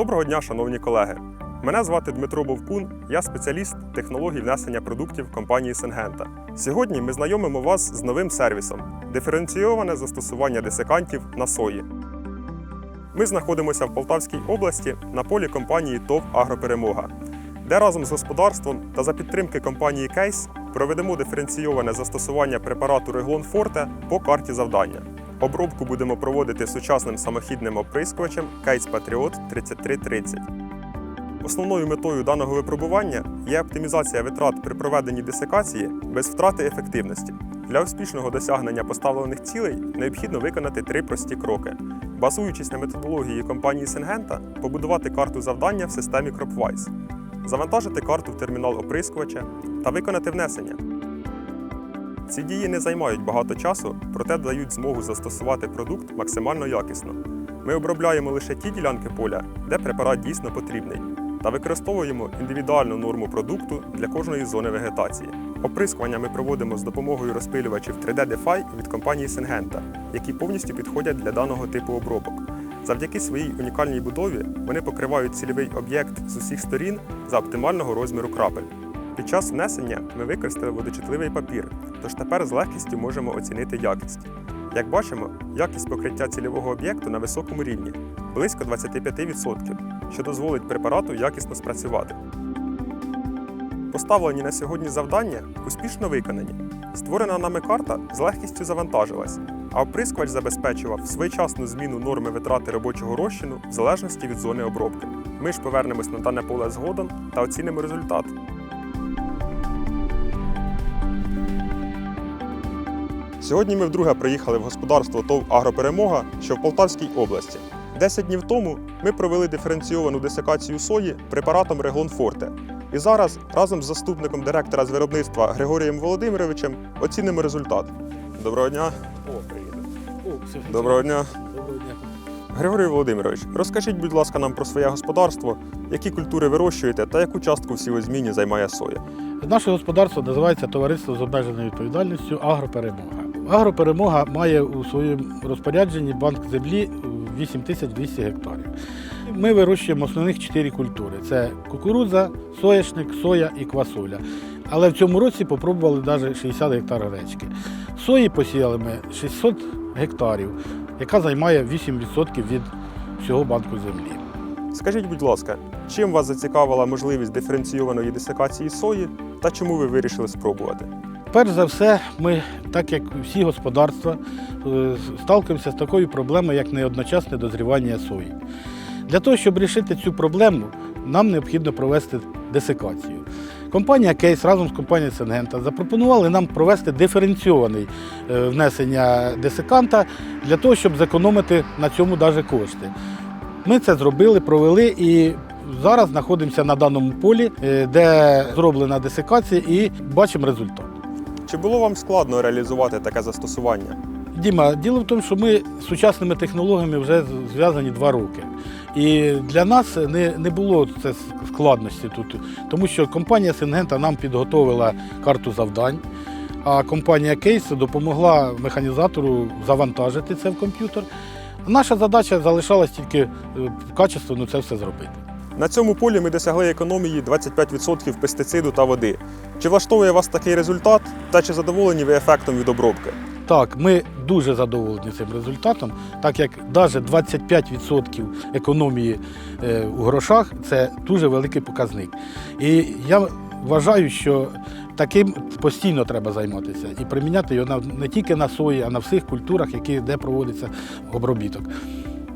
Доброго дня, шановні колеги! Мене звати Дмитро Бовкун, я спеціаліст технологій внесення продуктів компанії Сенгента. Сьогодні ми знайомимо вас з новим сервісом диференційоване застосування десикантів на сої. Ми знаходимося в Полтавській області на полі компанії ТОВ Агроперемога, де разом з господарством та за підтримки компанії Кейс проведемо диференційоване застосування препарату Реглон Форте по карті завдання. Обробку будемо проводити сучасним самохідним оприскувачем Кейс Patriot 3330. Основною метою даного випробування є оптимізація витрат при проведенні десикації без втрати ефективності. Для успішного досягнення поставлених цілей необхідно виконати три прості кроки. Базуючись на методології компанії Сингента, побудувати карту завдання в системі CropWise, завантажити карту в термінал оприскувача та виконати внесення. Ці дії не займають багато часу, проте дають змогу застосувати продукт максимально якісно. Ми обробляємо лише ті ділянки поля, де препарат дійсно потрібний, та використовуємо індивідуальну норму продукту для кожної зони вегетації. Оприскування ми проводимо з допомогою розпилювачів 3D DeFi від компанії Syngenta, які повністю підходять для даного типу обробок. Завдяки своїй унікальній будові вони покривають цільовий об'єкт з усіх сторін за оптимального розміру крапель. Під час внесення ми використали водочутливий папір, тож тепер з легкістю можемо оцінити якість. Як бачимо, якість покриття цільового об'єкту на високому рівні близько 25%, що дозволить препарату якісно спрацювати. Поставлені на сьогодні завдання успішно виконані. Створена нами карта з легкістю завантажилась, а оприскувач забезпечував своєчасну зміну норми витрати робочого розчину в залежності від зони обробки. Ми ж повернемось на дане поле згодом та оцінимо результат. Сьогодні ми вдруге приїхали в господарство ТОВ Агроперемога, що в Полтавській області. Десять днів тому ми провели диференційовану десикацію сої препаратом Реглон Форте. І зараз разом з заступником директора з виробництва Григорієм Володимировичем оцінимо результат. Доброго дня. О, все Доброго дня. Доброго дня. Григорій Володимирович, розкажіть, будь ласка, нам про своє господарство, які культури вирощуєте та яку частку в сівозміні займає соя. Наше господарство називається Товариство з обмеженою відповідальністю Агроперемога. Агроперемога має у своєму розпорядженні банк землі 8200 гектарів. Ми вирощуємо основних чотири культури: це кукурудза, соняшник, соя і квасоля. Але в цьому році попробували навіть 60 гектар гречки. Сої посіяли ми 600 гектарів, яка займає 8% від всього банку землі. Скажіть, будь ласка, чим вас зацікавила можливість диференційованої десикації сої та чому ви вирішили спробувати? Перш за все, ми, так як всі господарства, е, сталкуємося з такою проблемою, як неодночасне дозрівання сої. Для того, щоб вирішити цю проблему, нам необхідно провести десикацію. Компанія Кейс разом з компанією Сенгента запропонували нам провести диференційоване внесення десиканта для того, щоб зекономити на цьому навіть кошти. Ми це зробили, провели і зараз знаходимося на даному полі, е, де зроблена десикація, і бачимо результат. Чи було вам складно реалізувати таке застосування? Діма, діло в тому, що ми з сучасними технологіями вже зв'язані два роки. І для нас не, не було це складності тут, тому що компанія Сингента нам підготовила карту завдань, а компанія Кейс допомогла механізатору завантажити це в комп'ютер. Наша задача залишалась тільки е, качественно це все зробити. На цьому полі ми досягли економії 25% пестициду та води. Чи влаштовує вас такий результат та чи задоволені ви ефектом від обробки? Так, ми дуже задоволені цим результатом, так як навіть 25% економії е, у грошах це дуже великий показник. І я вважаю, що таким постійно треба займатися і приміняти його не тільки на сої, а на всіх культурах, які, де проводиться обробіток.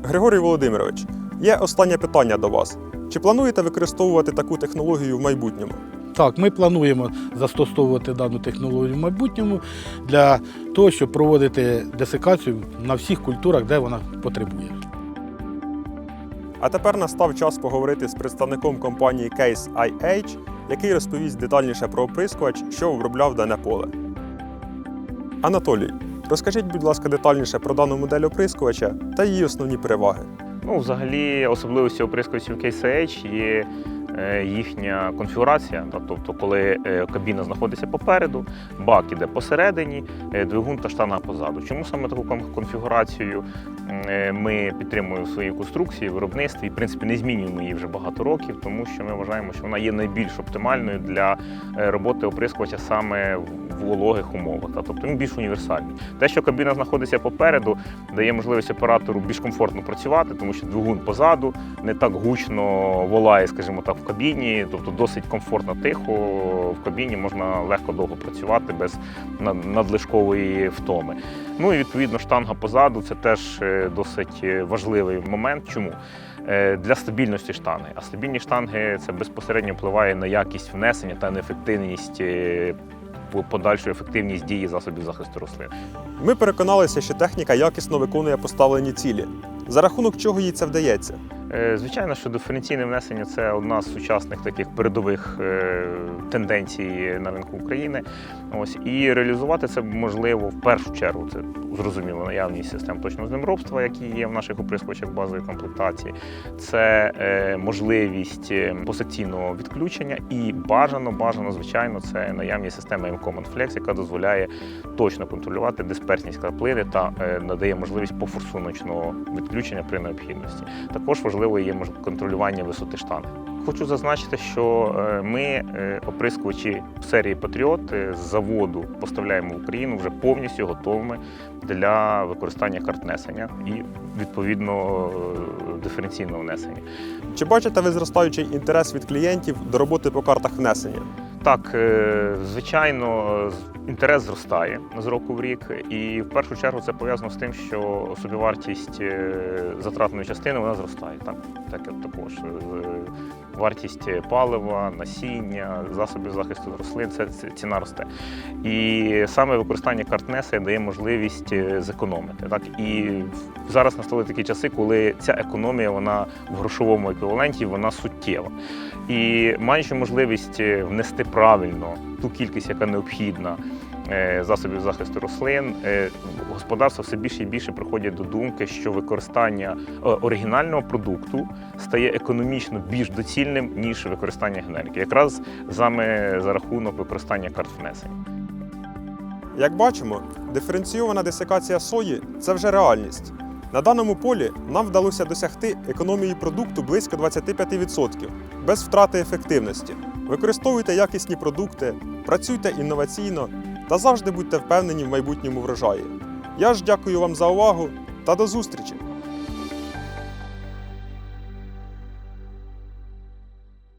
Григорій Володимирович, є останнє питання до вас. Чи плануєте використовувати таку технологію в майбутньому? Так, ми плануємо застосовувати дану технологію в майбутньому для того, щоб проводити десикацію на всіх культурах, де вона потребує. А тепер настав час поговорити з представником компанії Case IH, який розповість детальніше про оприскувач, що обробляв дане поле. Анатолій, розкажіть, будь ласка, детальніше про дану модель оприскувача та її основні переваги. Ну, взагалі, особливості оприскувачів KCH є е, їхня конфігурація, тобто, коли е, кабіна знаходиться попереду, бак іде посередині, е, двигун та штанга позаду. Чому саме таку конфігурацію е, ми підтримуємо в своїй конструкції, виробництві і в принципі не змінюємо її вже багато років, тому що ми вважаємо, що вона є найбільш оптимальною для е, роботи оприскувача саме в вологих умовах. Та, тобто він більш універсальний. Те, що кабіна знаходиться попереду, дає можливість оператору більш комфортно працювати, тому що двигун позаду не так гучно волає, скажімо так, в кабіні, тобто досить комфортно тихо. В кабіні можна легко довго працювати без надлишкової втоми. Ну і відповідно штанга позаду це теж е, досить е, важливий момент. Чому? Е, Для стабільності штанги. А стабільні штанги це безпосередньо впливає на якість внесення та на ефективність. По- Подальшу ефективність дії засобів захисту рослин. Ми переконалися, що техніка якісно виконує поставлені цілі, за рахунок чого їй це вдається. Е, Звичайно, що диференційне внесення це одна з сучасних таких передових е, тенденцій на ринку України. Ось і реалізувати це можливо в першу чергу. Це зрозуміло наявність систем точного землеробства, які є в наших оприскувачах базової комплектації. Це е, можливість посекційного відключення і бажано, бажано, звичайно, це наявність системи M-Command Flex, яка дозволяє точно контролювати дисперсність краплини та надає можливість пофорсуночного відключення при необхідності. Також важливо є мож- контролювання висоти штанги. Хочу зазначити, що е, ми е, оприскувачі серії Патріот е, з заводу поставляємо в Україну вже повністю готовими для використання карт внесення і відповідно диференційного внесення. Чи бачите ви зростаючий інтерес від клієнтів до роботи по картах внесення? Так, е, звичайно, інтерес зростає з року в рік, і в першу чергу це пов'язано з тим, що собівартість е, затратної частини вона зростає. Так, так також е, вартість палива, насіння, засобів захисту рослин, це, ціна росте. І саме використання карт Неса дає можливість е, зекономити. Так і зараз настали такі часи, коли ця економія вона в грошовому еквіваленті вона суттєва. І маючи можливість е, внести правильно ту кількість, яка необхідна засобів захисту рослин, е, господарства все більше і більше приходять до думки, що використання е, оригінального продукту стає економічно більш доцільним ніж використання генерики, якраз саме за рахунок використання карт внесення. Як бачимо, диференційована десикація сої це вже реальність. На даному полі нам вдалося досягти економії продукту близько 25% без втрати ефективності. Використовуйте якісні продукти, працюйте інноваційно та завжди будьте впевнені в майбутньому врожаї. Я ж дякую вам за увагу та до зустрічі!